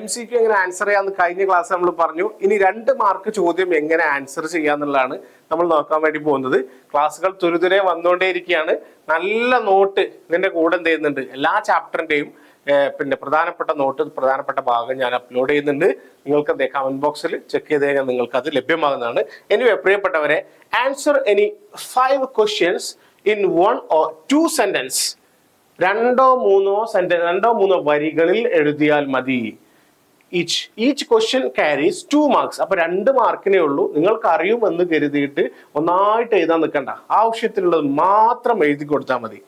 M C Q എങ്ങനെ answer ചെയ്യാന്ന് കഴിഞ്ഞ ക്ലാസ് നമ്മൾ പറഞ്ഞു. ഇനി രണ്ട് മാർക്ക് ചോദ്യം എങ്ങനെ ആൻസർ ചെയ്യാന്നുള്ളതാണ് നമ്മൾ നോക്കാൻ വേണ്ടി പോകുന്നത്. ക്ലാസ്സുകൾ തുരുതുരെ വന്നുകൊണ്ടേയിരിക്കുകയാണ്. നല്ല നോട്ട് ഇതിന്റെ കൂടെ എന്ത് ചെയ്യുന്നുണ്ട്? എല്ലാ ചാപ്റ്ററിന്റെയും പിന്നെ പ്രധാനപ്പെട്ട നോട്ട് പ്രധാനപ്പെട്ട ഭാഗം ഞാൻ അപ്ലോഡ് ചെയ്യുന്നുണ്ട്. നിങ്ങൾക്ക് അതേ കമന്റ് ബോക്സിൽ ചെക്ക് ചെയ്ത് കഴിഞ്ഞാൽ നിങ്ങൾക്ക് അത് ലഭ്യമാകുന്നതാണ്. എനിവേ പ്രിയപ്പെട്ടവരെ answer any five questions in one or two sentence രണ്ടോ മൂന്നോ സെന്റൻസ് രണ്ടോ മൂന്നോ വരികളിൽ എഴുതിയാൽ മതി. Each each question carries two marks അപ്പൊ രണ്ട് മാർക്കിനേ ഉള്ളൂ. നിങ്ങൾക്ക് അറിയുമെന്ന് കരുതിയിട്ട് ഒന്നായിട്ട് എഴുതാൻ നിൽക്കണ്ട. ആവശ്യത്തിനുള്ളത് മാത്രം എഴുതി കൊടുത്താൽ മതി.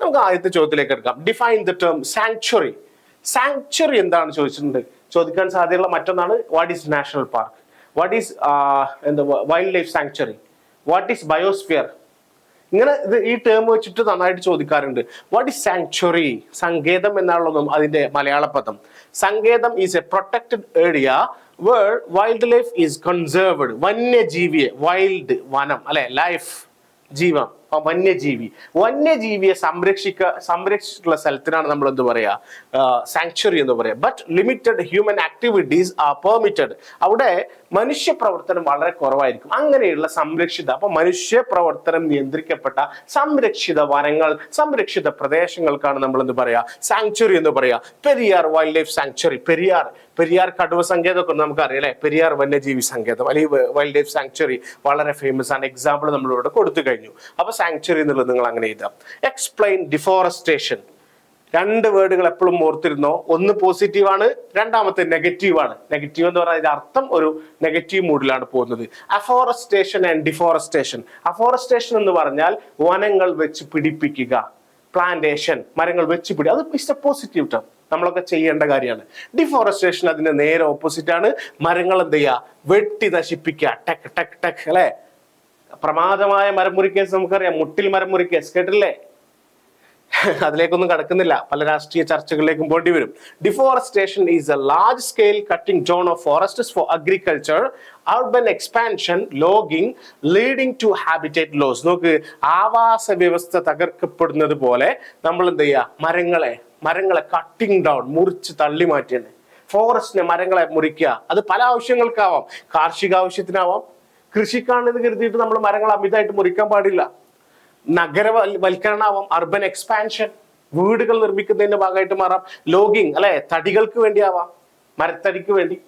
നമുക്ക് ആദ്യത്തെ ചോദ്യത്തിലേക്ക് എടുക്കാം. Define the term sanctuary sanctuary എന്താണ് ചോദിച്ചിട്ടുണ്ട്? ചോദിക്കാൻ സാധ്യതയുള്ള മറ്റൊന്നാണ് what is national park what is എന്താ wildlife sanctuary what is biosphere ഇങ്ങനെ ഇത് ഈ ടേം വെച്ചിട്ട് നന്നായിട്ട് ചോദിക്കാറുണ്ട്. വാട്ട് ഇസ് സാങ്ച്വറി സങ്കേതം എന്നാണല്ലോ അതിന്റെ മലയാള പദം. സങ്കേതം is a protected area where wildlife is conserved വന്യജീവിയെ wild വനം അല്ലെ? ലൈഫ് ജീവം വന്യജീവി. വന്യജീവിയെ സംരക്ഷിക്ക സംരക്ഷിച്ചിട്ടുള്ള സ്ഥലത്തിനാണ് നമ്മൾ എന്ത് പറയാ സാങ്ച്വറി എന്ന് പറയാ. But limited human activities are permitted അവിടെ മനുഷ്യ പ്രവർത്തനം വളരെ കുറവായിരിക്കും. അങ്ങനെയുള്ള സംരക്ഷിത അപ്പൊ മനുഷ്യ പ്രവർത്തനം നിയന്ത്രിക്കപ്പെട്ട സംരക്ഷിത വനങ്ങൾ സംരക്ഷിത പ്രദേശങ്ങൾക്കാണ് നമ്മൾ എന്ത് പറയാ സാങ്ച്വറി എന്ന് പറയാ. Periyar wildlife sanctuary Periyar. Periyar കടുവ സങ്കേതമൊക്കെ നമുക്കറിയാം അല്ലെ? പെരിയാർ വന്യജീവി സങ്കേതം അല്ലെങ്കിൽ വൈൽഡ് ലൈഫ് സാങ്ച്വറി വളരെ ഫേമസ് ആണ്. എക്സാമ്പിൾ നമ്മൾ ഇവിടെ കൊടുത്തു കഴിഞ്ഞു. അപ്പൊ സാങ്ച്വറി എന്നുള്ളത് നിങ്ങൾ അങ്ങനെ എഴുതാം. എക്സ്പ്ലെയിൻ ഡിഫോറസ്റ്റേഷൻ രണ്ട് വേർഡുകൾ എപ്പോഴും ഓർത്തിരുന്നോ? ഒന്ന് പോസിറ്റീവ് ആണ് രണ്ടാമത്തെ നെഗറ്റീവ് ആണ്. നെഗറ്റീവ് എന്ന് പറഞ്ഞാൽ അതിന്റെ അർത്ഥം ഒരു നെഗറ്റീവ് മൂഡിലാണ് പോകുന്നത്. അഫോറസ്റ്റേഷൻ ആൻഡ് ഡിഫോറസ്റ്റേഷൻ അഫോറസ്റ്റേഷൻ എന്ന് പറഞ്ഞാൽ വനങ്ങൾ വെച്ച് പിടിപ്പിക്കുക. പ്ലാന്റേഷൻ മരങ്ങൾ വെച്ച് പിടി അത് ഇസ് എ പോസിറ്റീവ് ടേം നമ്മളൊക്കെ ചെയ്യേണ്ട കാര്യമാണ്. ഡിഫോറസ്റ്റേഷൻ അതിന്റെ നേരെ ഓപ്പോസിറ്റ് ആണ്. മരങ്ങൾ എന്ത് ചെയ്യുക വെട്ടി നശിപ്പിക്കുക. ടെക് ടെക് ടെക് അല്ലെ? പ്രമാദമായ മരമുറി കേസ് നമുക്കറിയാം. മുട്ടിൽ മരമുറി കേസ് കേട്ടില്ലേ അതിലേക്കൊന്നും കടക്കുന്നില്ല. പല രാഷ്ട്രീയ ചർച്ചകളിലേക്കും പോണ്ടി വരും. Deforestation is a large scale cutting down of forests for agriculture urban expansion logging leading to habitat loss നോക്ക് ആവാസ വ്യവസ്ഥ തകർക്കപ്പെടുന്നത് പോലെ നമ്മൾ എന്ത് ചെയ്യുക മരങ്ങളെ മരങ്ങളെ കട്ടിങ് ഡൗൺ മുറിച്ച് തള്ളി മാറ്റിയാണ് ഫോറസ്റ്റിനെ മരങ്ങളെ മുറിക്കുക. അത് പല ആവശ്യങ്ങൾക്കാവാം. കാർഷിക ആവശ്യത്തിനാവാം. കൃഷിക്കാണെന്ന് കരുതിയിട്ട് നമ്മൾ മരങ്ങൾ അമിതമായിട്ട് മുറിക്കാൻ പാടില്ല. നഗരവൽക്കരണമാവാം അർബൻ എക്സ്പാൻഷൻ വീടുകൾ നിർമ്മിക്കുന്നതിന്റെ ഭാഗമായിട്ട് മാറാം. ലോഗിങ് അല്ലെ? തടികൾക്ക് വേണ്ടിയാവാം. മരത്തടിക്ക് വേണ്ടി.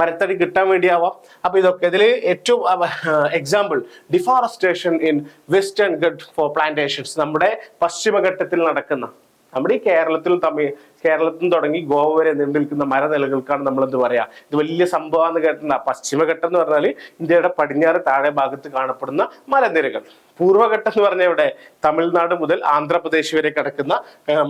മരത്തടി കിട്ടാൻ വേണ്ടിയാവാം. അപ്പൊ ഇതൊക്കെ ഇതിൽ ഏറ്റവും എക്സാമ്പിൾ ഡിഫോറസ്റ്റേഷൻ ഇൻ വെസ്റ്റേൺ ഗഡ് ഫോർ പ്ലാന്റേഷൻസ് നമ്മുടെ പശ്ചിമഘട്ടത്തിൽ നടക്കുന്ന നമ്മുടെ ഈ കേരളത്തിൽ തമിഴ് കേരളത്തിൽ തുടങ്ങി ഗോവ വരെ നീണ്ടു മരനിലകൾക്കാണ് നമ്മൾ എന്ത് പറയാ? ഇത് വലിയ സംഭവമാണ് കേട്ടുന്ന പശ്ചിമഘട്ടം എന്ന് പറഞ്ഞാൽ ഇന്ത്യയുടെ പടിഞ്ഞാറ് താഴെ ഭാഗത്ത് കാണപ്പെടുന്ന മലനിരകൾ പൂർവഘട്ടം എന്ന് പറഞ്ഞാൽ ഇവിടെ തമിഴ്നാട് മുതൽ ആന്ധ്രാപ്രദേശ് വരെ കിടക്കുന്ന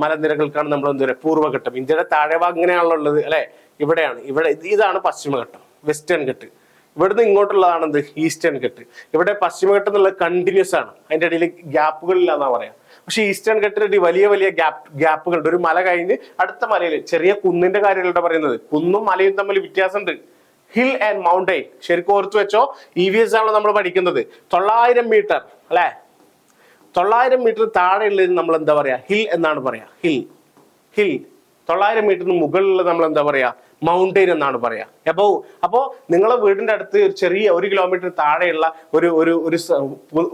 മലനിരകൾക്കാണ് നമ്മൾ എന്ത് പറയുക പൂർവഘട്ടം ഇന്ത്യയുടെ താഴെ ഭാഗം ഇങ്ങനെയാണല്ലോ ഉള്ളത് അല്ലെ? ഇവിടെയാണ്. ഇവിടെ ഇതാണ് പശ്ചിമഘട്ടം. വെസ്റ്റേൺ ഘട്ട് ഇവിടുന്ന് ഇങ്ങോട്ടുള്ളതാണ് എന്ത് ഈസ്റ്റേൺ ഘട്ട് ഇവിടെ പശ്ചിമഘട്ടം എന്നുള്ളത് കണ്ടിന്യൂസ് ആണ്. അതിന്റെ ഇടയിൽ ഗ്യാപ്പുകളില്ല എന്നാ പറയാം. പക്ഷെ ഈസ്റ്റേൺ ഘട്ടത്തിൽ വലിയ വലിയ ഗ്യാപ്പ് ഗ്യാപ്പുകളുണ്ട്. ഒരു മല കഴിഞ്ഞ് അടുത്ത മലയിൽ ചെറിയ കുന്നിന്റെ കാര്യമല്ല പറയുന്നത്. കുന്നും മലയും തമ്മിൽ വ്യത്യാസമുണ്ട്. Hill and mountain. ശരിക്കും ഓർത്തു വെച്ചോ ഇ വി എസ് ആണോ നമ്മൾ പഠിക്കുന്നത്. തൊള്ളായിരം മീറ്റർ അല്ലെ? തൊള്ളായിരം മീറ്റർ താഴെയുള്ളത് നമ്മൾ എന്താ പറയാ? ഹിൽ എന്നാണ് പറയാ. ഹിൽ. ഹിൽ. തൊള്ളായിരം മീറ്ററിന് മുകളിൽ നമ്മൾ എന്താ പറയാ? മൗണ്ടെയിൻ എന്നാണ് പറയാ. അപ്പോ അപ്പോ നിങ്ങളെ വീടിന്റെ അടുത്ത് ഒരു ചെറിയ ഒരു കിലോമീറ്റർ താഴെയുള്ള ഒരു ഒരു ഒരു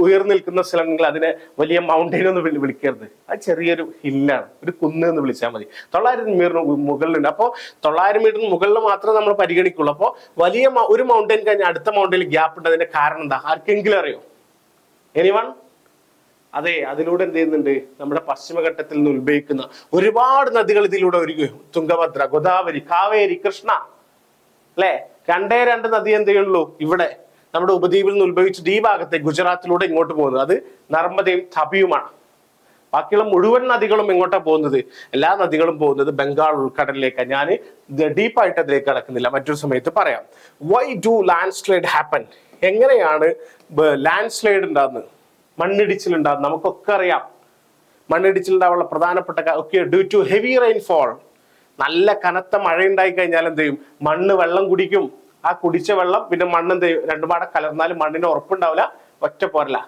ഉയർന്നു നിൽക്കുന്ന സ്ഥലങ്ങൾ അതിനെ വലിയ മൗണ്ടെയിൻ എന്ന് വിളിക്കരുത്. അത് ചെറിയൊരു ഹില്ലാണ് ഒരു കുന്ന് എന്ന് വിളിച്ചാൽ മതി. തൊള്ളായിരം മീറ്ററിന് മുകളിലുണ്ട്. അപ്പോ തൊള്ളായിരം മീറ്ററിന് മുകളിൽ മാത്രമേ നമ്മൾ പരിഗണിക്കുള്ളൂ. അപ്പോ വലിയ ഒരു മൗണ്ടെയിൻ കഴിഞ്ഞാൽ അടുത്ത മൗണ്ടെയിൻ ഗ്യാപ്പ് ഉണ്ട്. അതിന്റെ കാരണം എന്താ? ആർക്കെങ്കിലും അറിയോ? എനിവൺ അതെ അതിലൂടെ എന്ത് ചെയ്യുന്നുണ്ട്? നമ്മുടെ പശ്ചിമഘട്ടത്തിൽ നിന്ന് ഉത്ഭവിക്കുന്ന ഒരുപാട് നദികൾ ഇതിലൂടെ ഒഴുകി തുംഗഭദ്ര ഗോദാവരി കാവേരി കൃഷ്ണ. അല്ലെ? രണ്ടേ രണ്ട് നദി എന്ത് ചെയ്യുള്ളൂ ഇവിടെ നമ്മുടെ ഉപദ്വീപിൽ നിന്ന് ഉത്ഭവിച്ചിട്ട് ഈ ഭാഗത്തെ ഗുജറാത്തിലൂടെ ഇങ്ങോട്ട് പോകുന്നത്. അത് നർമ്മദയും തപിയുമാണ് ബാക്കിയുള്ള മുഴുവൻ നദികളും ഇങ്ങോട്ടാണ് പോകുന്നത്? എല്ലാ നദികളും പോകുന്നത് ബംഗാൾ ഉൾക്കടലിലേക്കാണ് ഞാൻ ഡീപ്പായിട്ട് അതിലേക്ക് കടക്കുന്നില്ല. മറ്റൊരു സമയത്ത് പറയാം. Why do landslide happen എങ്ങനെയാണ് ലാൻഡ് സ്ലൈഡ് ഉണ്ടാകുന്നത് മണ്ണിടിച്ചിൽ ഉണ്ടാകുന്നത് നമുക്കൊക്കെ അറിയാം. മണ്ണിടിച്ചിലുണ്ടാവുള്ള പ്രധാനപ്പെട്ട ഒക്കെ ഡ്യൂ ടു ഹെവി റെയിൻഫോൾ നല്ല കനത്ത മഴ ഉണ്ടായി കഴിഞ്ഞാൽ എന്ത് ചെയ്യും? മണ്ണ് വെള്ളം കുടിക്കും. ആ കുടിച്ച വെള്ളം പിന്നെ മണ്ണ് എന്ത് ചെയ്യും? രണ്ടുപാടെ കലർന്നാലും മണ്ണിന് ഉറപ്പുണ്ടാവില്ല. ഒറ്റ പോരല്ല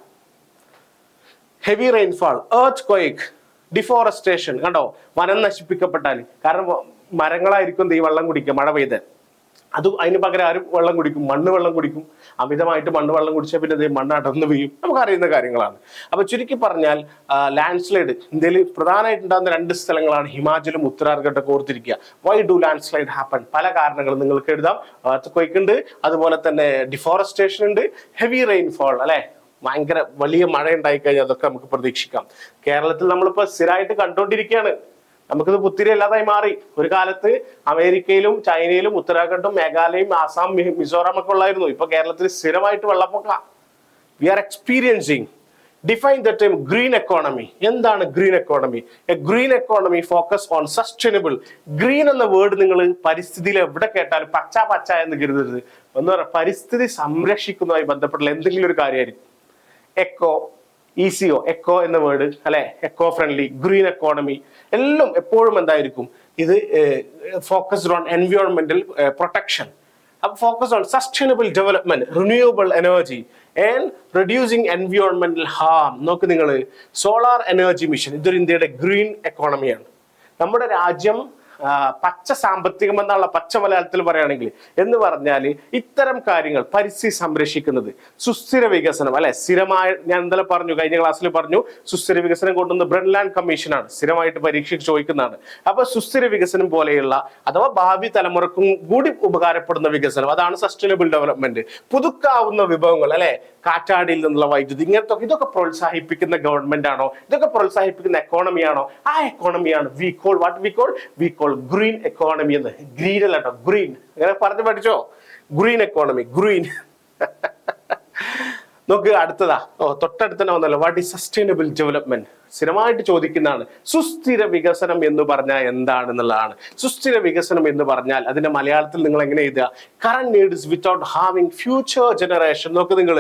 heavy rainfall earthquake deforestation കണ്ടോ? വനം നശിപ്പിക്കപ്പെട്ടാൽ കാരണം മരങ്ങളായിരിക്കും ഈ വെള്ളം കുടിക്കുക മഴ പെയ്ത്. അത് അതിന് പകരം ആരും വെള്ളം കുടിക്കും. മണ്ണ് വെള്ളം കുടിക്കും. അമിതമായിട്ട് മണ്ണ് വെള്ളം കുടിച്ചാൽ പിന്നെ ദേ മണ്ണ് അടർന്നു വീയും നമുക്കറിയുന്ന കാര്യങ്ങളാണ്. അപ്പൊ ചുരുക്കി പറഞ്ഞാൽ ലാൻഡ് സ്ലൈഡ് ഇന്ത്യയിൽ പ്രധാനമായിട്ടുണ്ടാകുന്ന രണ്ട് സ്ഥലങ്ങളാണ് ഹിമാചലും ഉത്തരാഖണ്ഡൊക്കെ ഓർത്തിരിക്കുക. Why do landslide happen പല കാരണങ്ങളും നിങ്ങൾക്ക് എഴുതാം. ഉണ്ട്. അതുപോലെ തന്നെ ഡിഫോറസ്റ്റേഷൻ ഉണ്ട്. ഹെവി റെയിൻഫോൾ അല്ലെ? ഭയങ്കര വലിയ മഴ ഉണ്ടായിക്കഴിഞ്ഞാൽ അതൊക്കെ നമുക്ക് പ്രതീക്ഷിക്കാം. കേരളത്തിൽ നമ്മളിപ്പോ സ്ഥിരമായിട്ട് കണ്ടുകൊണ്ടിരിക്കുകയാണ് നമുക്കിത് പുത്തിരി അല്ലാതായി മാറി. ഒരു കാലത്ത് അമേരിക്കയിലും ചൈനയിലും ഉത്തരാഖണ്ഡും മേഘാലയയും ആസാം മിസോറാം ഒക്കെ ഉള്ളായിരുന്നു. ഇപ്പൊ കേരളത്തിൽ സ്ഥിരമായിട്ട് വെള്ളപ്പൊക്ക. We are experiencing define the time green economy എന്താണ് green economy a green economy focus on sustainable green എന്ന വേർഡ് നിങ്ങൾ പരിസ്ഥിതിയിൽ എവിടെ കേട്ടാലും പച്ച പച്ച എന്ന് കരുതരുത്. എന്ന് പറയാം? പരിസ്ഥിതി സംരക്ഷിക്കുന്നതുമായി ബന്ധപ്പെട്ടുള്ള എന്തെങ്കിലും ഒരു കാര്യമായിരിക്കും. എക്കോ ഈസിയോ എക്കോ എന്ന വേർഡ് അല്ലെ? എക്കോ ഫ്രണ്ട്ലി ഗ്രീൻ എക്കോണമി എല്ലാം എപ്പോഴും എന്തായിരിക്കും? ഇത് focused on എൻവയോൺമെന്റൽ protection focus on sustainable development renewable energy and reducing എൻവയോൺമെന്റൽ Ham നോക്ക് നിങ്ങൾ സോളാർ എനർജി മിഷൻ ഇതൊരു ഇന്ത്യയുടെ ഗ്രീൻ എക്കോണമിയാണ് നമ്മുടെ രാജ്യം പച്ച സാമ്പത്തികം എന്നുള്ള പച്ച മലയാളത്തിൽ പറയുകയാണെങ്കിൽ എന്ന് പറഞ്ഞാൽ ഇത്തരം കാര്യങ്ങൾ പരിസ്ഥിതി സംരക്ഷിക്കുന്നത് സുസ്ഥിര വികസനം അല്ലെ? സ്ഥിരമായ ഞാൻ ഇന്നലെ പറഞ്ഞു കഴിഞ്ഞ ക്ലാസ്സിൽ പറഞ്ഞു സുസ്ഥിര വികസനം കൊണ്ടുവന്ന ബ്രൺലാൻഡ് കമ്മീഷനാണ് സ്ഥിരമായിട്ട് പരീക്ഷയ്ക്ക് ചോദിക്കുന്നതാണ്. അപ്പൊ സുസ്ഥിര വികസനം പോലെയുള്ള അഥവാ ഭാവി തലമുറക്കും കൂടി ഉപകാരപ്പെടുന്ന വികസനം അതാണ് സസ്റ്റൈനബിൾ ഡെവലപ്മെന്റ് പുതുക്കാവുന്ന വിഭവങ്ങൾ അല്ലെ? കാറ്റാടിയിൽ നിന്നുള്ള വൈദ്യുതി. ഇങ്ങനത്തെ ഇതൊക്കെ പ്രോത്സാഹിപ്പിക്കുന്ന ഗവൺമെന്റ് ആണോ? ഇതൊക്കെ പ്രോത്സാഹിപ്പിക്കുന്ന എക്കോണമി ആണോ? ആ എക്കോണമിയാണ് we call what we call we call green economy എന്ന്. ഗ്രീൻ അല്ലാട്ടോ ഗ്രീൻ അങ്ങനെ പറഞ്ഞു പഠിച്ചോ? ഗ്രീൻ എക്കോണമി ഗ്രീൻ നോക്ക് അടുത്തതാ. ഓ തൊട്ടടുത്ത വന്നല്ലോ. വാട്ട് ഈസ് സസ്റ്റൈനബിൾ ഡെവലപ്മെന്റ് സ്ഥിരമായിട്ട് ചോദിക്കുന്നതാണ്. സുസ്ഥിര വികസനം എന്ന് പറഞ്ഞാൽ എന്താണെന്നുള്ളതാണ്. സുസ്ഥിര വികസനം എന്ന് പറഞ്ഞാൽ അതിന്റെ മലയാളത്തിൽ നിങ്ങൾ എങ്ങനെ എഴുതുക current needs without having future generation നോക്ക് നിങ്ങൾ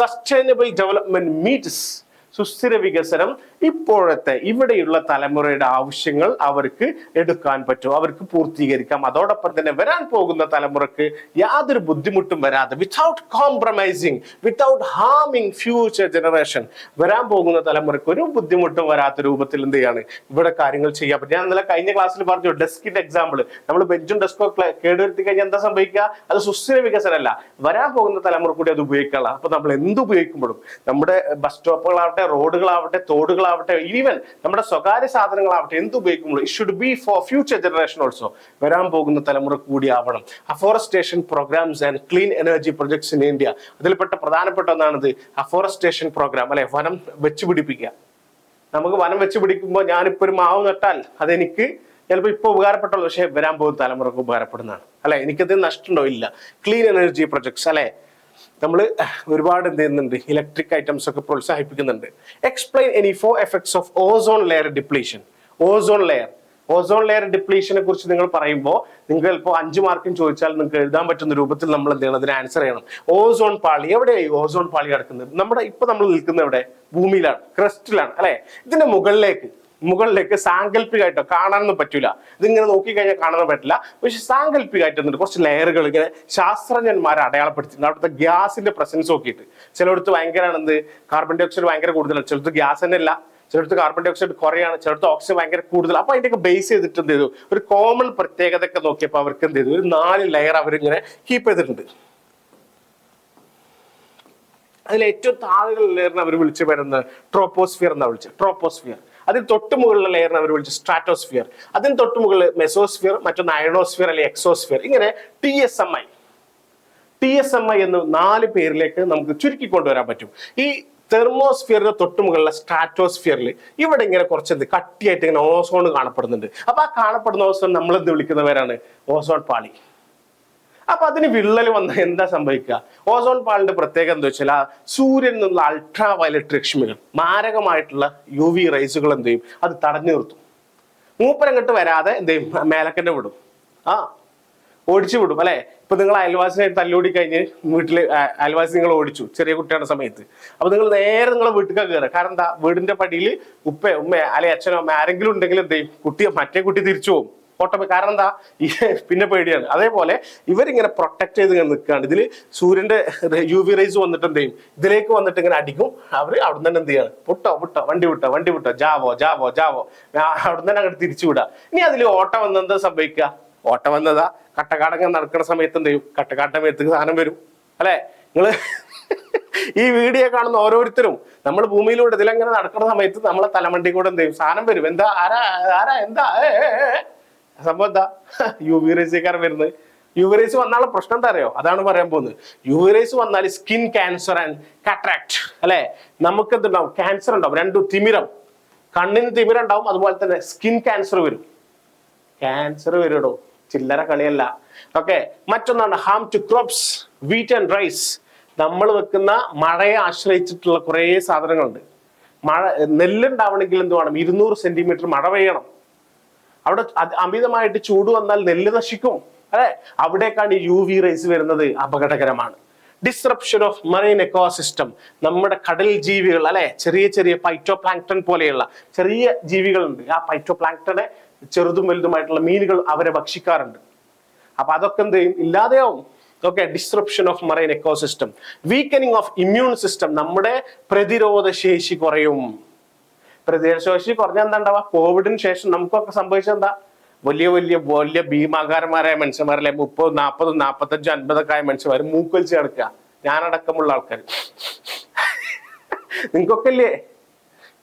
സസ്റ്റൈനബിൾ ഡെവലപ്മെന്റ് മീറ്റ്സ് സുസ്ഥിര വികസനം ഇപ്പോഴത്തെ ഇവിടെയുള്ള തലമുറയുടെ ആവശ്യങ്ങൾ അവർക്ക് എടുക്കാൻ പറ്റും അവർക്ക് പൂർത്തീകരിക്കാം. അതോടൊപ്പം തന്നെ വരാൻ പോകുന്ന തലമുറയ്ക്ക് യാതൊരു ബുദ്ധിമുട്ടും വരാതെ വിത്തൗട്ട് കോംപ്രമൈസിങ് വിത്തൗട്ട് ഹാമിങ് ഫ്യൂച്ചർ ജനറേഷൻ വരാൻ പോകുന്ന തലമുറയ്ക്ക് ഒരു ബുദ്ധിമുട്ടും വരാത്ത രൂപത്തിൽ എന്ത് ചെയ്യാണ്? ഇവിടെ കാര്യങ്ങൾ ചെയ്യാൻ പറ്റും. ഞാൻ ഇന്നലെ കഴിഞ്ഞ ക്ലാസ്സിൽ പറഞ്ഞു ഡെസ്കിന്റെ എക്സാമ്പിൾ നമ്മൾ ബെഞ്ചും ഡെസ്കും കേടുവരുത്തി കഴിഞ്ഞാൽ എന്താ സംഭവിക്കുക? അത് സുസ്ഥിര വികസനമല്ല. വരാൻ പോകുന്ന തലമുറ കൂടി അത് ഉപയോഗിക്കാനുള്ള. അപ്പൊ നമ്മൾ എന്ത് ഉപയോഗിക്കുമ്പോഴും നമ്മുടെ ബസ് സ്റ്റോപ്പുകളാവട്ടെ റോഡുകളാവട്ടെ തോടുകളാവട്ടെ ഈവൻ നമ്മുടെ സ്വകാര്യ സാധനങ്ങളാവട്ടെ എന്ത് ഉപയോഗിക്കുമ്പോഴും it should be for future generation also വരാൻ പോകുന്ന തലമുറ കൂടി ആവണം. Afforestation programmes and clean energy projects in India അതിൽപ്പെട്ട പ്രധാനപ്പെട്ട ഒന്നാണിത്. അഫോറസ്റ്റേഷൻ പ്രോഗ്രാം അല്ലെ? വനം വെച്ച് പിടിപ്പിക്കുക. നമുക്ക് വനം വെച്ച് പിടിക്കുമ്പോൾ ഞാനിപ്പോൾ ഒരു മാവ് നട്ടാൽ അതെനിക്ക് ചിലപ്പോൾ ഇപ്പോൾ ഉപകാരപ്പെട്ടുള്ളൂ പക്ഷേ വരാൻ പോകുന്ന തലമുറയ്ക്ക് ഉപകാരപ്പെടുന്നതാണ്. അല്ലെ? എനിക്കത് നഷ്ടമുണ്ടോ ഇല്ല ക്ലീൻ എനർജി പ്രൊജക്ട്സ് അല്ലെ? നമ്മൾ ഒരുപാട് എന്ത് ചെയ്യുന്നുണ്ട്? ഇലക്ട്രിക് ഐറ്റംസ് ഒക്കെ പ്രോത്സാഹിപ്പിക്കുന്നുണ്ട്. Explain any four effects of ozone layer depletion ozone layer ozone layer ഡിപ്ലീഷനെ കുറിച്ച് നിങ്ങൾ പറയുമ്പോൾ നിങ്ങൾ ഇപ്പോൾ അഞ്ച് മാർക്കും ചോദിച്ചാൽ നിങ്ങൾക്ക് എഴുതാൻ പറ്റുന്ന രൂപത്തിൽ നമ്മൾ എന്ത് ചെയ്യണം? അതിന് ആൻസർ ചെയ്യണം. ഓസോൺ പാളി. എവിടെയായി ഓസോൺ പാളി കിടക്കുന്നത്? നമ്മുടെ ഇപ്പൊ നമ്മൾ നിൽക്കുന്ന എവിടെ? ഭൂമിയിലാണ്. ക്രസ്റ്റിലാണ് അല്ലെ? ഇതിന്റെ മുകളിലേക്ക്. മുകളിലേക്ക് സാങ്കല്പികമായിട്ടോ കാണാനൊന്നും പറ്റൂല. ഇതിങ്ങനെ നോക്കിക്കഴിഞ്ഞാൽ കാണാൻ പറ്റില്ല. പക്ഷെ സാങ്കല്പികമായിട്ട് എന്നിട്ട് കുറച്ച് ലെയറുകൾ ഇങ്ങനെ ശാസ്ത്രജ്ഞന്മാരെ അടയാളപ്പെടുത്തിയിട്ടുണ്ട് അവിടുത്തെ ഗ്യാസിന്റെ പ്രസൻസ് നോക്കിയിട്ട്. ചിലയിടത്ത് ഭയങ്കരമാണ് എന്ത്? കാർബൺ ഡൈ ഓക്സൈഡ് ഭയങ്കര കൂടുതലാണ്. ചിലടത്ത് ഗ്യാസ് തന്നെ അല്ല ചിലടത്ത് കാർബൺ ഡൈ ഓക്സൈഡ് കുറയാണ്. ചിലടത്ത് ഓക്സിജൻ ഭയങ്കര കൂടുതൽ അപ്പൊ അതിന്റെയൊക്കെ ബേസ് ചെയ്തിട്ട് എന്ത് ചെയ്തു? ഒരു കോമൺ പ്രത്യേകത ഒക്കെ നോക്കിയപ്പോൾ അവർക്ക് എന്ത് ചെയ്തു? ഒരു നാല് ലെയർ അവരിങ്ങനെ കീപ്പ് ചെയ്തിട്ടുണ്ട്. അതിൽ ഏറ്റവും താഴെയുള്ള ലെയറിനെ അവർ വിളിച്ചു വരുന്നത് ട്രോപ്പോസ്ഫിയർ എന്നാണ് വിളിച്ചത്. ട്രോപ്പോസ്ഫിയർ അതിന് തൊട്ട് മുകളിലുള്ള ലെയറിനെ അവർ വിളിച്ച് സ്ട്രാറ്റോസ്ഫിയർ അതിന് തൊട്ട് മുകളിൽ മെസോസ്ഫിയർ മറ്റൊന്ന് അയണോസ്ഫിയർ അല്ലെങ്കിൽ എക്സോസ്ഫിയർ ഇങ്ങനെ T S M I T S M I എന്ന് നാല് പേരിലേക്ക് നമുക്ക് ചുരുക്കി കൊണ്ടുവരാൻ പറ്റും. ഈ തെർമോസ്ഫിയറിന്റെ തൊട്ട് മുകളിലെ സ്ട്രാറ്റോസ്ഫിയറിൽ ഇവിടെ ഇങ്ങനെ കുറച്ച് എന്ത് കട്ടിയായിട്ട് ഇങ്ങനെ ഓസോൺ കാണപ്പെടുന്നുണ്ട്. അപ്പൊ ആ കാണപ്പെടുന്ന ഓസോൺ നമ്മൾ എന്ത് വിളിക്കുന്നവരാണ്? ഓസോൺ പാളി. അപ്പൊ അതിന് വിള്ളൽ വന്ന എന്താ സംഭവിക്കുക ഓസോൺ പാളിന്റെ പ്രത്യേകത എന്താ വെച്ചാൽ ആ സൂര്യനിൽ നിന്നുള്ള അൾട്രാ വയലറ്റ് രശ്മികൾ മാരകമായിട്ടുള്ള യു വി റൈസുകൾ എന്ത് ചെയ്യും? അത് തടഞ്ഞു നിർത്തും. മൂപ്പരങ്ങട്ട് വരാതെ എന്ത് ചെയ്യും? മേലക്കന്നെ വിടും. ആ ഓടിച്ചു വിടും അല്ലെ? ഇപ്പൊ നിങ്ങൾ അയൽവാസിനെ തല്ലുകൂടി കഴിഞ്ഞ് വീട്ടിൽ അ- അയൽവാസി നിങ്ങൾ ഓടിച്ചു ചെറിയ കുട്ടിയുടെ സമയത്ത്. അപ്പൊ നിങ്ങൾ നേരെ നിങ്ങളെ വീട്ടിലേക്ക് കയറുക. കാരണം എന്താ? വീടിന്റെ പടിയിൽ ഉപ്പ ഉമ്മ അല്ലെ അച്ഛനോ അമ്മ ആരെങ്കിലും ഉണ്ടെങ്കിൽ എന്ത് ചെയ്യും? കുട്ടിയെ മറ്റേ കുട്ടി തിരിച്ചു പോകും. ഓട്ടോ കാരണം എന്താ? ഈ പിന്നെ പേടിയാണ്. അതേപോലെ ഇവരിങ്ങനെ പ്രൊട്ടക്ട് ചെയ്ത് ഇങ്ങനെ നിൽക്കുകയാണ് ഇതിൽ സൂര്യന്റെ യു വി റൈസ് വന്നിട്ട് എന്ത് ചെയ്യും? ഇതിലേക്ക് വന്നിട്ട് ഇങ്ങനെ അടിക്കും. അവർ അവിടെ തന്നെ എന്ത് ചെയ്യാണ്? വിട്ടോ വിട്ടോ വണ്ടി വിട്ടോ വണ്ടി വിട്ടോ. ജാവോ ജാവോ ജാവോ. അവിടെ തന്നെ അങ്ങോട്ട് തിരിച്ചു വിടുക ഇനി അതിൽ ഓട്ടം വന്ന് എന്താ സംഭവിക്കുക ഓട്ടം വന്നതാ. കട്ടക്കാടങ്ങ് നടക്കുന്ന സമയത്ത് എന്ത് ചെയ്യും? കട്ടക്കാട്ട മേത്തേക്ക് സാധനം വരും. അല്ലെ? നിങ്ങൾ ഈ വീഡിയോ കാണുന്ന ഓരോരുത്തരും നമ്മൾ ഭൂമിയിലൂടെ ഇതിലെങ്ങനെ നടക്കുന്ന സമയത്ത് നമ്മളെ തലമണ്ടി കൂടെ എന്ത് ചെയ്യും? സാധനം വരും. എന്താ? ആരാ? ആരാ? എന്താ? ഏ. സംഭവം എന്താ? യു വി റേസിക്കാരൻ വരുന്നത്. യു വി റേസ് വന്നാലുള്ള പ്രശ്നം എന്താ അറിയോ? അതാണ് പറയാൻ പോകുന്നത്. യു വി റേസ് വന്നാൽ സ്കിൻ ക്യാൻസർ ആൻഡ് കട്രാക്ട് അല്ലെ? നമുക്ക് എന്തുണ്ടാവും? ക്യാൻസർ ഉണ്ടാവും. രണ്ടു തിമിരം. കണ്ണിന് തിമിരം ഉണ്ടാവും. അതുപോലെ തന്നെ സ്കിൻ ക്യാൻസർ വരും. ക്യാൻസർ വരുടോ? ചില്ലറ കളിയല്ല. ഓക്കെ മറ്റൊന്നാണ് harm to crops wheat and rice നമ്മൾ വെക്കുന്ന മഴയെ ആശ്രയിച്ചിട്ടുള്ള കുറേ സാധനങ്ങളുണ്ട്. മഴ നെല്ലുണ്ടാവണമെങ്കിൽ എന്ത് വേണം? ഇരുന്നൂറ് സെന്റിമീറ്റർ മഴ പെയ്യണം. അവിടെ അമിതമായിട്ട് ചൂട് വന്നാൽ നെല്ല് നശിക്കും. അല്ലെ? അവിടേക്കാണ് യു വി റേസ് വരുന്നത് അപകടകരമാണ്. ഡിസ്റപ്ഷൻ ഓഫ് മറൈൻ എക്കോസിസ്റ്റം നമ്മുടെ കടൽ ജീവികൾ അല്ലെ? ചെറിയ ചെറിയ പൈറ്റോ പ്ലാങ്ക്ടൺ പോലെയുള്ള ചെറിയ ജീവികളുണ്ട്. ആ പൈറ്റോ പ്ലാങ്ക്ടനെ ചെറുതും വലുതുമായിട്ടുള്ള മീനുകൾ അവരെ ഭക്ഷിക്കാറുണ്ട്. അപ്പൊ അതൊക്കെ എന്ത് ചെയ്യും? ഇല്ലാതെയാവും. Okay disruption of marine ecosystem weakening of immune system നമ്മുടെ പ്രതിരോധ ശേഷി കുറയും. പ്രതിരോധശേഷി ഉണ്ടാവുക കോവിഡിന് ശേഷം നമുക്കൊക്കെ സംഭവിച്ചത് എന്താ? വലിയ വലിയ വലിയ ഭീമാകാരന്മാരായ മനുഷ്യന്മാരല്ലേ? മുപ്പത് നാൽപ്പതും നാൽപ്പത്തഞ്ചും അൻപതൊക്കെ ആയ മനുഷ്യന്മാർ മൂക്കൊലിച്ച് കിടക്കുക ഞാനടക്കമുള്ള ആൾക്കാർ നിങ്ങൾക്കൊക്കെ ഇല്ലേ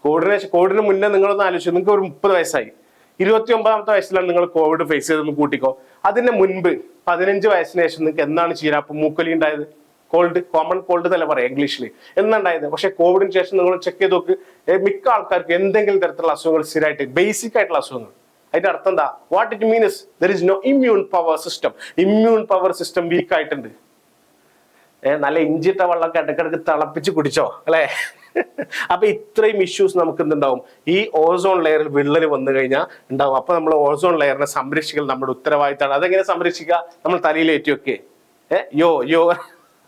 കോവിഡിന് കോവിഡിന് മുന്നേ നിങ്ങളൊന്ന് ആലോചിച്ചു നിങ്ങൾക്ക് ഒരു മുപ്പത് വയസ്സായി. ഇരുപത്തി ഒമ്പതാമത്തെ വയസ്സിലാണ് നിങ്ങൾ കോവിഡ് ഫേസ് ചെയ്തെന്ന് കൂട്ടിക്കോ. അതിന് മുൻപ് പതിനഞ്ച് വയസ്സിന് ശേഷം നിങ്ങൾക്ക് എന്താണ് ചീരാപ്പ്? മൂക്കൊലി ഉണ്ടായത്? കോൾഡ് കോമൺ കോൾഡ് തന്നെ പറയാം ഇംഗ്ലീഷിൽ എന്നുണ്ടായത് പക്ഷെ കോവിഡിന് ശേഷം നിങ്ങൾ ചെക്ക് ചെയ്ത് നോക്ക്. മിക്ക ആൾക്കാർക്ക് എന്തെങ്കിലും തരത്തിലുള്ള അസുഖങ്ങൾ സ്ഥിരമായിട്ട് ബേസിക് ആയിട്ടുള്ള അസുഖങ്ങൾ. അതിന്റെ അർത്ഥം എന്താ? What it means there is no immune power system immune power system weak ആയിട്ടുണ്ട്. നല്ല ഇഞ്ചിട്ട വെള്ളമൊക്കെ ഇടയ്ക്കിടയ്ക്ക് തിളപ്പിച്ച് കുടിച്ചോ അല്ലേ? അപ്പൊ ഇത്രയും ഇഷ്യൂസ് നമുക്ക് എന്തുണ്ടാവും? ഈ ഓസോൺ ലെയറിൽ വിള്ളൽ വന്നു കഴിഞ്ഞാൽ ഉണ്ടാവും. അപ്പൊ നമ്മൾ ഓസോൺ ലെയറിനെ സംരക്ഷിക്കൽ നമ്മുടെ ഉത്തരവാദിത്തമാണ്. അതെങ്ങനെ സംരക്ഷിക്കുക? നമ്മൾ തലയിൽ ഏഹ് യോ യോ.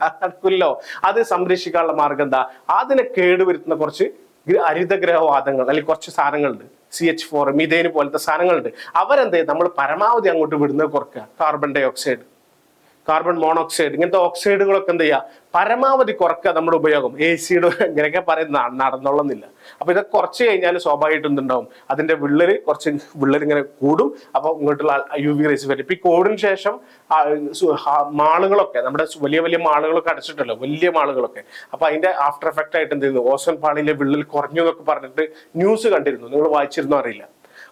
നടക്കില്ലോ അത് സംരക്ഷിക്കാനുള്ള മാർഗം എന്താ? അതിനെ കേടുവരുത്തുന്ന കുറച്ച് ഹരിതഗ്രഹവാദങ്ങൾ അല്ലെങ്കിൽ കുറച്ച് സാധനങ്ങളുണ്ട്. സി എച്ച് ഫോർ മിതേന് പോലത്തെ സാധനങ്ങളുണ്ട്. അവരെന്ത് നമ്മൾ പരമാവധി അങ്ങോട്ട് വിടുന്നത് കുറക്കുക carbon dioxide carbon monoxide ഇങ്ങനത്തെ ഓക്സൈഡുകളൊക്കെ എന്ത് ചെയ്യുക പരമാവധി കുറക്കുക നമ്മുടെ ഉപയോഗം. എ സിയുടെ ഇങ്ങനെയൊക്കെ പറയുന്ന നടന്നോളുന്നില്ല. അപ്പൊ ഇതൊക്കെ കുറച്ച് കഴിഞ്ഞാൽ സ്വാഭാവികമായിട്ടും എന്തുണ്ടാവും? അതിന്റെ വിള്ളൽ കുറച്ച് വിള്ളൽ ഇങ്ങനെ കൂടും. അപ്പൊ ഇങ്ങോട്ടുള്ള യു വി റേസ് വരും. ഇപ്പൊ ഈ കോവിഡിന് ശേഷം മാളുകളൊക്കെ നമ്മുടെ വലിയ വലിയ മാളുകളൊക്കെ അടച്ചിട്ടല്ലോ വലിയ മാളുകളൊക്കെ. അപ്പൊ അതിന്റെ ആഫ്റ്റർ എഫക്റ്റ് ആയിട്ട് എന്ത് ചെയ്യുന്നു? ഓസോൺ പാളിയിലെ വിള്ളൽ കുറഞ്ഞു എന്നൊക്കെ പറഞ്ഞിട്ട് ന്യൂസ് കണ്ടിരുന്നു. നിങ്ങൾ വായിച്ചിരുന്നോ അറിയില്ല.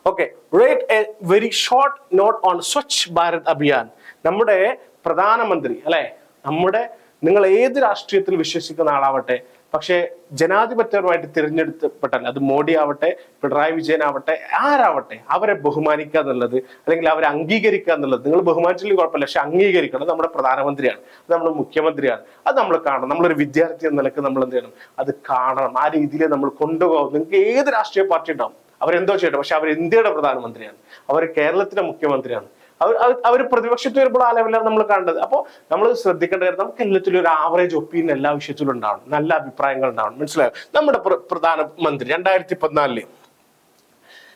Okay write a very short note on Swachh Bharat Abhiyan നമ്മുടെ പ്രധാനമന്ത്രി അല്ലെ? നമ്മുടെ നിങ്ങൾ ഏത് രാഷ്ട്രീയത്തിൽ വിശ്വസിക്കുന്ന ആളാവട്ടെ പക്ഷേ ജനാധിപത്യപരമായിട്ട് തിരഞ്ഞെടുക്കപ്പെട്ടാൽ അത് മോഡി ആവട്ടെ പിണറായി വിജയൻ ആവട്ടെ ആരാവട്ടെ അവരെ ബഹുമാനിക്കുക എന്നുള്ളത് അല്ലെങ്കിൽ അവരെ അംഗീകരിക്കുക എന്നുള്ളത് നിങ്ങൾ ബഹുമാനിച്ചില്ലെങ്കിൽ കുഴപ്പമില്ല പക്ഷെ അംഗീകരിക്കണം. നമ്മുടെ പ്രധാനമന്ത്രിയാണ് അത് നമ്മുടെ മുഖ്യമന്ത്രിയാണ് അത് നമ്മൾ കാണണം. നമ്മളൊരു വിദ്യാർത്ഥി എന്ന നിലയ്ക്ക് നമ്മൾ എന്ത് ചെയ്യണം? അത് കാണണം. ആ രീതിയിൽ നമ്മൾ കൊണ്ടുപോകും. നിങ്ങൾക്ക് ഏത് രാഷ്ട്രീയ പാർട്ടി ഉണ്ടാവും? അവരെന്തോ ചെയ്യട്ടെ പക്ഷെ അവർ ഇന്ത്യയുടെ പ്രധാനമന്ത്രിയാണ്. അവർ കേരളത്തിലെ മുഖ്യമന്ത്രിയാണ്. അവർ അവർ പ്രതിപക്ഷത്ത് വരുമ്പോൾ ആ ലെവലിലാണ് നമ്മൾ കണ്ടത്. അപ്പോൾ നമ്മൾ ശ്രദ്ധിക്കേണ്ട കാര്യം നമുക്ക് എല്ലാത്തിലും ഒരു ആവറേജ് ഒപ്പീനിയൻ എല്ലാ വിഷയത്തിലും ഉണ്ടാവണം. നല്ല അഭിപ്രായങ്ങൾ ഉണ്ടാവണം. മനസ്സിലായോ? നമ്മുടെ പ്രധാനമന്ത്രി രണ്ടായിരത്തി പതിനാലിൽ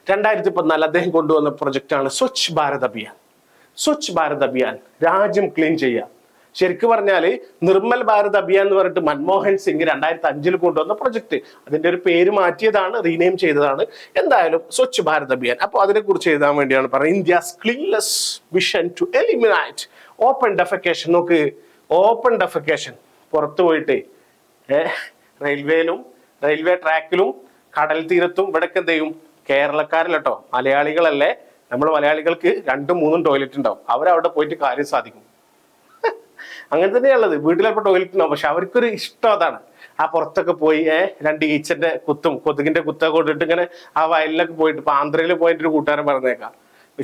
രണ്ടായിരത്തി പതിനാല് അദ്ദേഹം കൊണ്ടുവന്ന പ്രൊജക്റ്റാണ് സ്വച്ഛ് ഭാരത് അഭിയാൻ. സ്വച്ഛ് ഭാരത് അഭിയാൻ രാജ്യം ക്ലീൻ ചെയ്യുക. ശരിക്കും പറഞ്ഞാൽ നിർമ്മൽ ഭാരത് അഭിയാൻ എന്ന് പറഞ്ഞിട്ട് മൻമോഹൻ സിംഗ് രണ്ടായിരത്തി അഞ്ചിൽ കൊണ്ടുവന്ന പ്രൊജക്ട് അതിന്റെ ഒരു പേര് മാറ്റിയതാണ് റീനെയിം ചെയ്തതാണ്. എന്തായാലും സ്വച്ഛ് ഭാരത് അഭിയാൻ. അപ്പോൾ അതിനെക്കുറിച്ച് എഴുതാൻ വേണ്ടിയാണ് പറയുന്നത് India's cleanliness vision to eliminate open defecation നോക്ക് ഓപ്പൺ ഡെഫക്കേഷൻ പുറത്തു പോയിട്ട് റെയിൽവേയിലും റെയിൽവേ ട്രാക്കിലും കടൽ തീരത്തും ഇവിടൊക്കെ എന്ത് ചെയ്യും? മലയാളികളല്ലേ? നമ്മൾ മലയാളികൾക്ക് രണ്ടും മൂന്നും ടോയ്ലറ്റ് ഉണ്ടാവും. അവരവിടെ പോയിട്ട് കാര്യം സാധിക്കും. അങ്ങനെ തന്നെയുള്ളത് വീട്ടിലപ്പോൾ ടോയ്ലറ്റ് ഉണ്ടാവും. പക്ഷെ അവർക്കൊരു ഇഷ്ടം അതാണ്. ആ പുറത്തൊക്കെ പോയി രണ്ട് ഈച്ചന്റെ കുത്തും കൊതുകിന്റെ കുത്തൊക്കെ കൊണ്ടിട്ട് ഇങ്ങനെ ആ വയലിലൊക്കെ പോയിട്ട് ഇപ്പൊ ആന്ധ്രയിൽ പോയിട്ട് ഒരു കൂട്ടുകാരൻ പറഞ്ഞേക്കാം.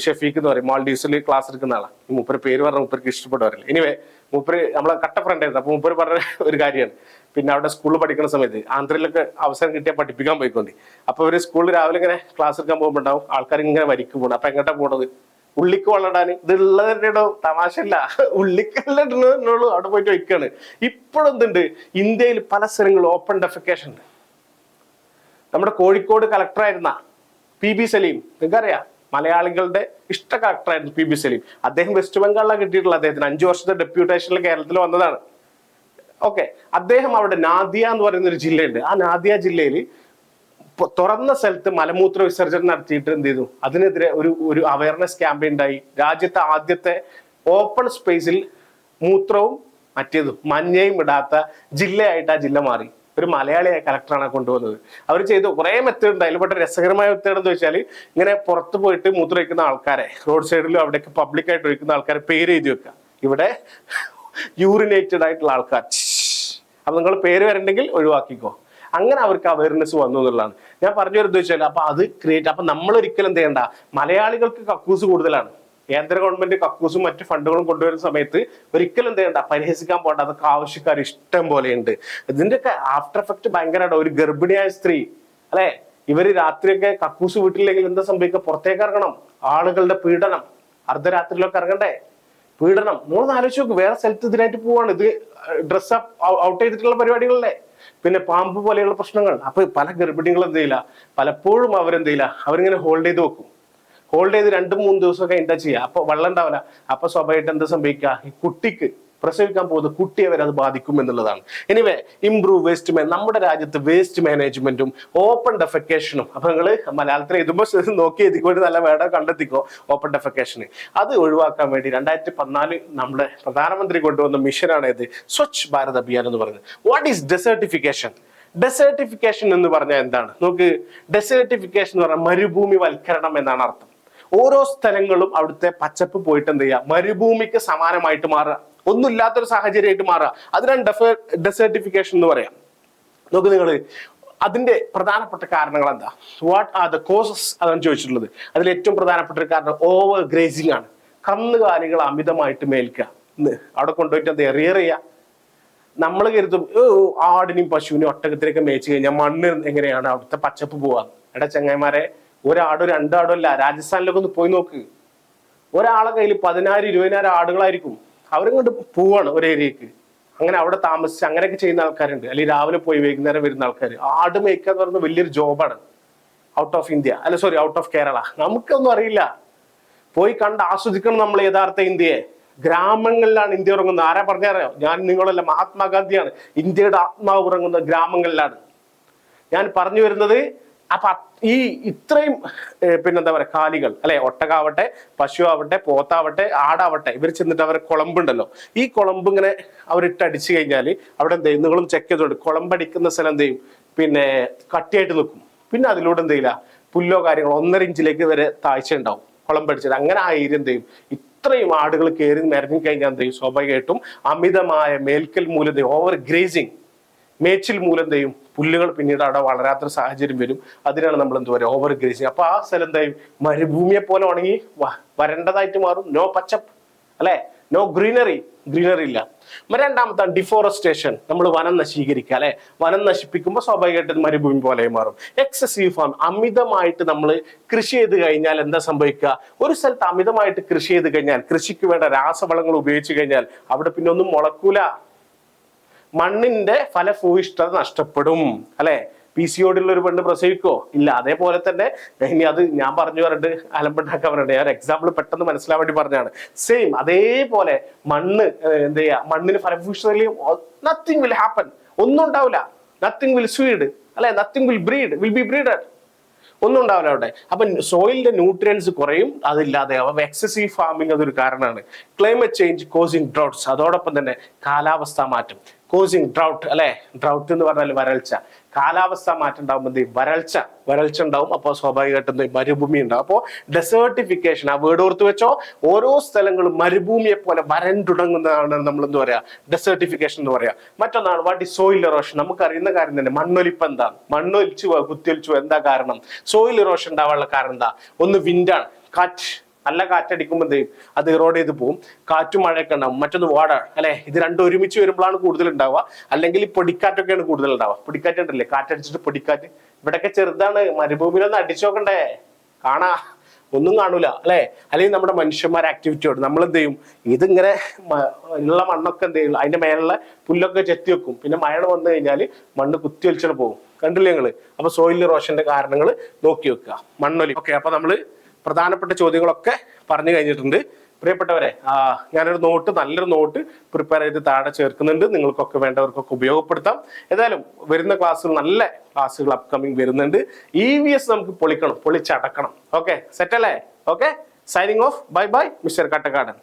ഷെഫീഖ് എന്ന് പറയും. മാൾഡീവ്സിൽ ക്ലാസ് എടുക്കുന്ന ആളാണ് ഈ മൂപ്പര് പേര് പറഞ്ഞ മൂപ്പർക്ക് ഇഷ്ടപ്പെട്ടവരല്ല. എനിവേ മൂപ്പര് നമ്മളെ കട്ട ഫ്രണ്ട് ആയിരുന്നു. അപ്പൊ മൂപ്പര് പറഞ്ഞ ഒരു കാര്യമാണ്. പിന്നെ അവിടെ സ്കൂളിൽ പഠിക്കുന്ന സമയത്ത് ആന്ധ്രയിലൊക്കെ അവസരം കിട്ടിയാൽ പഠിപ്പിക്കാൻ പോയിക്കൊണ്ട്. അപ്പൊ അവർ സ്കൂളിൽ രാവിലെ ഇങ്ങനെ ക്ലാസ് എടുക്കാൻ പോകുമ്പോൾ ഉണ്ടാവും. ആൾക്കാർ ഇങ്ങനെ വരിക്ക് പോകണം അപ്പൊ എങ്ങോട്ടാ പോണത്? ഉള്ളിക്ക് വളടാൻ ഇതുള്ളതിന്റെ തമാശല്ല ഉള്ളിക്കല്ല ഇടുന്നുള്ളൂ അവിടെ പോയിട്ട് വയ്ക്കാണ് ഇപ്പോഴെന്തുണ്ട് ഇന്ത്യയിൽ പല സ്ഥലങ്ങളും ഓപ്പൺ ഡെഫിക്കേഷൻ ഉണ്ട്. നമ്മുടെ കോഴിക്കോട് കളക്ടറായിരുന്ന പി ബി സലീം നിങ്ങൾക്കറിയാം? മലയാളികളുടെ ഇഷ്ട കളക്ടറായിരുന്നു പി ബി സലീം. അദ്ദേഹം വെസ്റ്റ് ബംഗാളിലാണ് കിട്ടിയിട്ടുള്ള അദ്ദേഹത്തിന്. അഞ്ചു വർഷത്തെ ഡെപ്യൂട്ടേഷനിൽ കേരളത്തിൽ വന്നതാണ്. ഓക്കെ അദ്ദേഹം അവിടെ നാദിയ എന്ന് പറയുന്ന ഒരു ജില്ലയുണ്ട്. ആ നാദിയ ജില്ലയിൽ തുറന്ന സ്ഥലത്ത് മലമൂത്ര വിസർജനം നടത്തിയിട്ട് എന്ത് ചെയ്തു? അതിനെതിരെ ഒരു ഒരു അവയർനെസ് ക്യാമ്പയിൻ ഉണ്ടായി. രാജ്യത്തെ ആദ്യത്തെ ഓപ്പൺ സ്പേസിൽ മൂത്രവും മറ്റേതും മഞ്ഞയും ഇടാത്ത ജില്ലയായിട്ട് ആ ജില്ല മാറി. ഒരു മലയാളിയായ കളക്ടറാണ് കൊണ്ടുവന്നത്. അവർ ചെയ്തു കുറേ മെത്തേഡ് ഉണ്ട്. അതിൽ പെട്ട രസകരമായ മെത്തേഡ് എന്ന് വെച്ചാൽ ഇങ്ങനെ പുറത്ത് പോയിട്ട് മൂത്രം ഒഴിക്കുന്ന ആൾക്കാരെ റോഡ് സൈഡിലും അവിടെയൊക്കെ പബ്ലിക്കായിട്ട് ഒഴിക്കുന്ന ആൾക്കാരെ പേര് എഴുതി വെക്കുക. ഇവിടെ യൂറിനേറ്റഡ് ആയിട്ടുള്ള ആൾക്കാർ. അപ്പൊ നിങ്ങൾ പേര് വരണ്ടെങ്കിൽ ഒഴിവാക്കിക്കോ. അങ്ങനെ അവർക്ക് അവയർനെസ് വന്നു എന്നുള്ളതാണ്. ഞാൻ പറഞ്ഞു വരുന്നത് വെച്ചാൽ അപ്പൊ അത് ക്രിയേറ്റ് അപ്പൊ നമ്മൾ ഒരിക്കലും എന്ത് ചെയ്യണ്ട. മലയാളികൾക്ക് കക്കൂസ് കൂടുതലാണ്. കേന്ദ്ര ഗവൺമെന്റ് കക്കൂസും മറ്റു ഫണ്ടുകളും കൊണ്ടുവരുന്ന സമയത്ത് ഒരിക്കലും എന്ത് ചെയ്യണ്ട. പരിഹസിക്കാൻ പോകണ്ട. അതൊക്കെ ആവശ്യക്കാർ ഇഷ്ടം പോലെയുണ്ട്. ഇതിന്റെയൊക്കെ ആഫ്റ്റർ എഫക്ട് ഭയങ്കരമാണ് ഒരു ഗർഭിണിയായ സ്ത്രീ അല്ലെ? ഇവർ രാത്രിയൊക്കെ കക്കൂസ് വീട്ടിലെങ്കിൽ എന്താ സംഭവിക്കുക? പുറത്തേക്ക് ഇറങ്ങണം. ആളുകളുടെ പീഡനം. അർദ്ധരാത്രിയിലൊക്കെ ഇറങ്ങണ്ടേ? പീഡനം. നമ്മളൊന്ന് ആലോചിച്ച് നോക്ക്. വേറെ സ്ഥലത്ത് ഇതിനായിട്ട് പോവാണ്. ഇത് ഡ്രസ് അപ്പ് ഔട്ട് ചെയ്തിട്ടുള്ള പരിപാടികളല്ലേ പിന്നെ പാമ്പ് പോലെയുള്ള പ്രശ്നങ്ങൾ. അപ്പൊ പല ഗർഭിണികളും എന്ത് ചെയ്യില്ല? പലപ്പോഴും അവരെന്ത് ചെയ്യില്ല? അവരിങ്ങനെ ഹോൾഡ് ചെയ്ത് വെക്കും. ഹോൾഡ് ചെയ്ത് രണ്ട് മൂന്ന് ദിവസം എന്താ ചെയ്യുക? അപ്പൊ വെള്ളം ഉണ്ടാവില്ല. അപ്പൊ സ്വാഭാവികമായിട്ട് എന്താ സംഭവിക്കുക? ഈ കുട്ടിക്ക് പ്രസവിക്കാൻ പോകുന്ന കുട്ടിയെ വരെ അത് ബാധിക്കും എന്നുള്ളതാണ്. എനിവേ ഇംപ്രൂവ് വേസ്റ്റ് മാൻ നമ്മുടെ രാജ്യത്ത് വേസ്റ്റ് മാനേജ്മെന്റും ഓപ്പൺ ഡെഫക്കേഷനും അപ്പൊ നിങ്ങൾ മലയാളത്തിൽ എഴുതുമ്പോൾ നോക്കി എഴുതിക്കൊണ്ട് നല്ല വേടം കണ്ടെത്തിക്കോ ഓപ്പൺ ഡെഫക്കേഷന് അത് ഒഴിവാക്കാൻ വേണ്ടി രണ്ടായിരത്തി പതിനാല് നമ്മുടെ പ്രധാനമന്ത്രി കൊണ്ടുവന്ന മിഷനാണ് ഇത് സ്വച്ഛ് ഭാരത് അഭിയാൻ എന്ന് പറയുന്നത്. വാട്ട് ഈസ് ഡെസേർട്ടിഫിക്കേഷൻ ഡെസേർട്ടിഫിക്കേഷൻ എന്ന് പറഞ്ഞാൽ എന്താണ്? നമുക്ക് ഡെസേർട്ടിഫിക്കേഷൻ എന്ന് പറഞ്ഞാൽ മരുഭൂമി വൽക്കരണം എന്നാണ് അർത്ഥം. ഓരോ സ്ഥലങ്ങളും അവിടുത്തെ പച്ചപ്പ് പോയിട്ട് എന്ത് ചെയ്യുക? മരുഭൂമിക്ക് സമാനമായിട്ട് മാറുക. ഒന്നുമില്ലാത്തൊരു സാഹചര്യമായിട്ട് മാറുക അതിനാണ് ഡെഫ ഡെസേർട്ടിഫിക്കേഷൻ എന്ന് പറയാം. നോക്ക് നിങ്ങൾ അതിന്റെ പ്രധാനപ്പെട്ട കാരണങ്ങൾ എന്താ? വാട്ട് ആർ ദ കോസസ് അതാണ് ചോദിച്ചിട്ടുള്ളത്. അതിൽ ഏറ്റവും പ്രധാനപ്പെട്ട ഒരു കാരണം ഓവർ ഗ്രേസിംഗ് ആണ്. കന്നുകാലികൾ അമിതമായിട്ട് മേൽക്കുക. അവിടെ കൊണ്ടുപോയിട്ട് എന്താ എറിയർ ചെയ്യുക. നമ്മൾ കരുതും "ഓ, ആടിനെയും പശുവിനെയും ഒട്ടകത്തിനൊക്കെ മേച്ച് കഴിഞ്ഞാൽ മണ്ണ് എങ്ങനെയാണ് അവിടുത്തെ പച്ചപ്പ് പോവാ എടാ ചങ്ങായിമാരെ ഒരാടോ രണ്ടാടോ അല്ല രാജസ്ഥാനിലൊക്കെ ഒന്ന് പോയി നോക്ക്. ഒരാളെ കയ്യിൽ പതിനായിരം ഇരുപതിനായിരം ആടുകളായിരിക്കും. അവരിങ്ങോട്ട് പോവാണ് ഒരു ഏരിയക്ക് അങ്ങനെ അവിടെ താമസിച്ച് അങ്ങനെയൊക്കെ ചെയ്യുന്ന ആൾക്കാരുണ്ട്. അല്ലെങ്കിൽ രാവിലെ പോയി വൈകുന്നേരം വരുന്ന ആൾക്കാർ ആട് മേയ്ക്കുക എന്ന് പറയുന്നത് വലിയൊരു ജോബാണ് ഔട്ട് ഓഫ് ഇന്ത്യ അല്ല സോറി ഔട്ട് ഓഫ് കേരള നമുക്കൊന്നും അറിയില്ല. പോയി കണ്ട് ആസ്വദിക്കണം നമ്മൾ യഥാർത്ഥ ഇന്ത്യയെ. ഗ്രാമങ്ങളിലാണ് ഇന്ത്യ ഉറങ്ങുന്നത്. ആരാ പറഞ്ഞറിയോ? ഞാൻ നിങ്ങളല്ല മഹാത്മാഗാന്ധിയാണ്. ഇന്ത്യയുടെ ആത്മാവ് ഉറങ്ങുന്ന ഗ്രാമങ്ങളിലാണ്. ഞാൻ പറഞ്ഞു വരുന്നത് അപ്പൊ ഈ ഇത്രയും പിന്നെന്താ പറയാ കാലികൾ അല്ലെ ഒട്ടകാവട്ടെ പശു ആവട്ടെ പോത്താവട്ടെ ആടാവട്ടെ ഇവർ ചെന്നിട്ട് അവരെ കുളമ്പുണ്ടല്ലോ. ഈ കുളമ്പ് ഇങ്ങനെ അവരിട്ട് അടിച്ചു കഴിഞ്ഞാൽ അവിടെ എന്ത് ചെയ്യും? നിങ്ങളും ചെക്ക് ചെയ്തോണ്ട് കുളമ്പടിക്കുന്ന സ്ഥലം എന്ത് ചെയ്യും? പിന്നെ കട്ടിയായിട്ട് നിൽക്കും. പിന്നെ അതിലൂടെ എന്ത് ചെയ്യില്ല? പുല്ലോ കാര്യങ്ങളോ ഒന്നര ഇഞ്ചിലേക്ക് വരെ താഴ്ച ഉണ്ടാവും. കുളമ്പടിച്ചത് അങ്ങനെ ആ ഏരിയ എന്ത് ചെയ്യും? ഇത്രയും ആടുകൾ കയറി നിരങ്ങി കഴിഞ്ഞാൽ എന്ത് ചെയ്യും? സ്വാഭാവികമായിട്ടും അമിതമായ മേൽക്കൽ മൂലം ഓവർ ഗ്രേസിങ്. മേച്ചിൽ മൂലം തെയ്യും പുല്ലുകൾ പിന്നീട് അവിടെ വളരാത്തൊരു സാഹചര്യം വരും. അതിനാണ് നമ്മൾ എന്താ പറയുക? ഓവർ ഗ്രേസിങ് അപ്പൊ ആ സ്ഥലം എന്താ മരുഭൂമിയെ പോലെ ഉണങ്ങി വരേണ്ടതായിട്ട് മാറും. നോ പച്ചപ്പ് അല്ലെ? നോ ഗ്രീനറി ഗ്രീനറി ഇല്ല. രണ്ടാമത്താണ് ഡിഫോറസ്റ്റേഷൻ നമ്മൾ വനം നശീകരിക്കുക അല്ലെ? വനം നശിപ്പിക്കുമ്പോൾ സ്വാഭാവികമായിട്ടും മരുഭൂമി പോലെ മാറും. എക്സസീവ് ഫാം അമിതമായിട്ട് നമ്മൾ കൃഷി ചെയ്ത് കഴിഞ്ഞാൽ എന്താ സംഭവിക്കുക? ഒരു സ്ഥലത്ത് അമിതമായിട്ട് കൃഷി ചെയ്ത് കഴിഞ്ഞാൽ കൃഷിക്ക് വേണ്ട രാസവളങ്ങൾ ഉപയോഗിച്ച് കഴിഞ്ഞാൽ അവിടെ പിന്നെ ഒന്നും മുളക്കൂല. മണ്ണിന്റെ ഫലഭൂയിഷ്ഠത നഷ്ടപ്പെടും അല്ലെ? പി സി ഓടുള്ള ഒരു പെണ്ണ് പ്രസവിക്കോ? ഇല്ല അതേപോലെ തന്നെ ഇനി അത് ഞാൻ പറഞ്ഞു പറഞ്ഞിട്ട് അലമ്പുണ്ടാക്കാൻ പറഞ്ഞിട്ട് ഞാൻ എക്സാമ്പിൾ പെട്ടെന്ന് മനസ്സിലാൻ വേണ്ടി പറഞ്ഞാണ് സെയിം അതേപോലെ മണ്ണ് എന്ത് ചെയ്യാ? മണ്ണിന് ഫലഭൂയിഷ്ഠതയിലും നത്തിങ് വിൽ ഹാപ്പൻ ഒന്നും ഉണ്ടാവില്ല. നത്തിങ് വിൽ സ്വീഡ് അല്ലെ? Nothing will breed will be breeded ഒന്നും ഉണ്ടാവില്ല അവിടെ. അപ്പൊ സോയിലിന്റെ ന്യൂട്രിയൻസ് കുറയും അതില്ലാതെ അപ്പൊ എക്സസീവ് ഫാമിംഗ് അതൊരു കാരണമാണ്. ക്ലൈമറ്റ് ചേഞ്ച് കോസിങ് ഡ്രൗട്ട്സ് അതോടൊപ്പം തന്നെ കാലാവസ്ഥാ മാറ്റം. കോസിങ് ഡ്രൗട്ട് അല്ലെ? ഡ്രൗട്ട് എന്ന് പറഞ്ഞാൽ വരൾച്ച. കാലാവസ്ഥ മാറ്റം ഉണ്ടാകുമ്പോൾ എന്ത് വരൾച്ച. വരൾച്ച ഉണ്ടാവും. അപ്പോൾ സ്വാഭാവികമായിട്ടും എന്ത് മരുഭൂമി ഉണ്ടാവും. അപ്പോൾ ഡെസേർട്ടിഫിക്കേഷൻ ആ വേർഡ് ഓർത്ത് വെച്ചോ ഓരോ സ്ഥലങ്ങളും മരുഭൂമിയെ പോലെ വരണ്ടുടങ്ങുന്നതാണ് നമ്മൾ എന്ത് പറയാ? ഡെസേർട്ടിഫിക്കേഷൻ എന്ന് പറയാ. മറ്റൊന്നാണ് വാട്ട് ഈ സോയിൽ ഇറോഷൻ നമുക്ക് അറിയുന്ന കാര്യം തന്നെ മണ്ണൊലിപ്പ് എന്താണ്? മണ്ണൊലിച്ചു കുത്തിയൊലിച്ചു എന്താ കാരണം? സോയിൽ ഇറോഷൻ ഉണ്ടാവാനുള്ള കാരണം എന്താ? ഒന്ന് വിൻഡാണ് കാറ്റ് നല്ല കാറ്റടിക്കുമ്പോൾ എന്ത് അത് ഇറോഡ് ചെയ്ത് പോകും കാറ്റും മഴയൊക്കെ ഉണ്ടാവും. മറ്റൊന്ന് വാടാ. അല്ലെ? ഇത് രണ്ടും ഒരുമിച്ച് വരുമ്പോഴാണ് കൂടുതൽ ഉണ്ടാവുക. അല്ലെങ്കിൽ പൊടിക്കാറ്റൊക്കെയാണ് കൂടുതൽ ഉണ്ടാവുക. പൊടിക്കാറ്റ് ഉണ്ടല്ലേ കാറ്റടിച്ചിട്ട് പൊടിക്കാറ്റ്. ഇവിടെയൊക്കെ ചെറുതാണ്. മരുഭൂമിയിലൊന്ന് അടിച്ചു കാണാ. ഒന്നും കാണൂല. അല്ലെ? അല്ലെങ്കിൽ നമ്മുടെ മനുഷ്യന്മാരെ ആക്ടിവിറ്റിയോട് നമ്മൾ എന്ത് ചെയ്യും? ഇതിങ്ങനെ ഉള്ള മണ്ണൊക്കെ എന്ത് ചെയ്യും? അതിന്റെ മേലുള്ള പുല്ലൊക്കെ ചെത്തി വെക്കും. പിന്നെ മഴ വന്നു കഴിഞ്ഞാൽ മണ്ണ് കുത്തി വലിച്ചിട്ട് പോകും. കണ്ടില്ലേ നിങ്ങൾ അപ്പൊ സോയിൽ റോഷന്റെ കാരണങ്ങൾ നോക്കി വെക്കുക. മണ്ണൊലി. ഓക്കെ അപ്പൊ നമ്മൾ പ്രധാനപ്പെട്ട ചോദ്യങ്ങളൊക്കെ പറഞ്ഞു കഴിഞ്ഞിട്ടുണ്ട്. പ്രിയപ്പെട്ടവരെ ഞാനൊരു നോട്ട് നല്ലൊരു നോട്ട് പ്രിപ്പയർ ചെയ്ത് താഴെ ചേർക്കുന്നുണ്ട്. നിങ്ങൾക്കൊക്കെ വേണ്ടവർക്കൊക്കെ ഉപയോഗപ്പെടുത്താം. ഏതായാലും വരുന്ന ക്ലാസ്സുകൾ നല്ല ക്ലാസ്സുകൾ അപ്കമിങ് വരുന്നുണ്ട്. ഇ വി എസ് നമുക്ക് പൊളിക്കണം പൊളിച്ചടക്കണം. ഓക്കെ സെറ്റ് അല്ലേ? Okay signing off bye bye mister Kattakkadan.